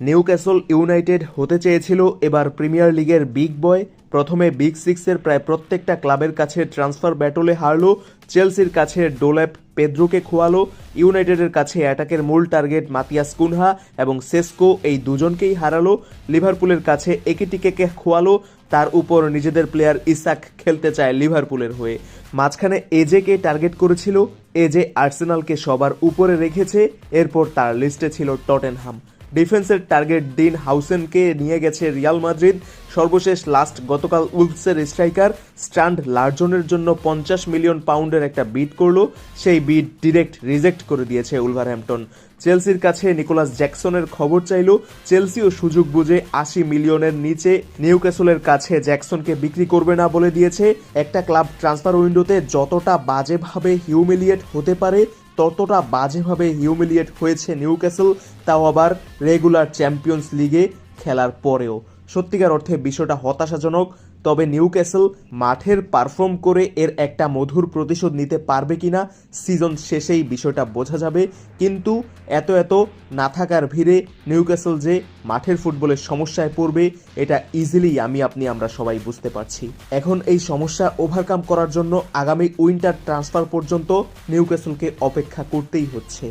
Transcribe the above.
Newcastle United হতে চেয়েছিল এবার প্রিমিয়ার লিগের বিগ বয়। প্রথমে বিগ সিক্সের প্রায় প্রত্যেকটা ক্লাবের কাছে ট্রান্সফার ব্যাটলে হারলো, চেলসির কাছে ডোলেপ পেদ্রোকে খোয়ালো, ইউনাইটেডের কাছে অ্যাটাকের মূল টার্গেট মাতিয়াস কুনহা এবং সেস্কো এই দুজনকেই হারালো। লিভারপুলের কাছে একেটিকেকে খোয়ালো, তার উপর নিজেদের প্লেয়ার ইসাক খেলতে চায় লিভারপুলের হয়ে। মাঝখানে এজেকে টার্গেট করেছিল, এজে আর্সেনালকে সবার উপরে রেখেছে, এরপর তার লিস্টে ছিল টটেনহাম। ডিফেন্সের টার্গেট ডিন হাউসেনকে নিয়ে গেছে রিয়াল মাদ্রিদ। সর্বশেষ লাস্ট গতকাল উলফসের স্ট্রাইকার স্ট্যান্ড লার্জনের জন্য পঞ্চাশ মিলিয়ন পাউন্ডের একটা বিড করল। সেই বিড ডিরেক্ট রিজেক্ট করে দিয়েছে উলভারহ্যাম্পটন চেলসির কাছে নিকোলাস জ্যাকসনের খবর চাইলো। চেলসিও সুযোগ বুঝে আশি মিলিয়নের নিচে নিউক্যাসলের কাছে জ্যাকসনকে বিক্রি করবে না বলে দিয়েছে। একটা ক্লাব ট্রান্সফার উইন্ডোতে যতটা বাজেভাবে হিউমিলিয়েট হতে পারে, ততটা বাজেভাবে হিউমিলিয়েট হয়েছে নিউক্যাসল তাও আবার রেগুলার চ্যাম্পিয়ন্স লিগে খেলার পরেও। সত্যিকার অর্থে বিষয়টা হতাশাজনক, তবে নিউ ক্যাসেল মাঠের পারফর্ম করে এর একটা মধুর প্রতিশোধ নিতে পারবে কিনা সিজন শেষেই বিষয়টা বোঝা যাবে। কিন্তু এত এত না থাকার ভিড়ে নিউ ক্যাসেল যে মাঠের ফুটবলের সমস্যায় পড়বে, এটা ইজিলি আমি, আপনি, আমরা সবাই বুঝতে পারছি। এখন এই সমস্যা ওভারকাম করার জন্য আগামী উইন্টার ট্রান্সফার পর্যন্ত নিউক্যাসলকে অপেক্ষা করতেই হচ্ছে।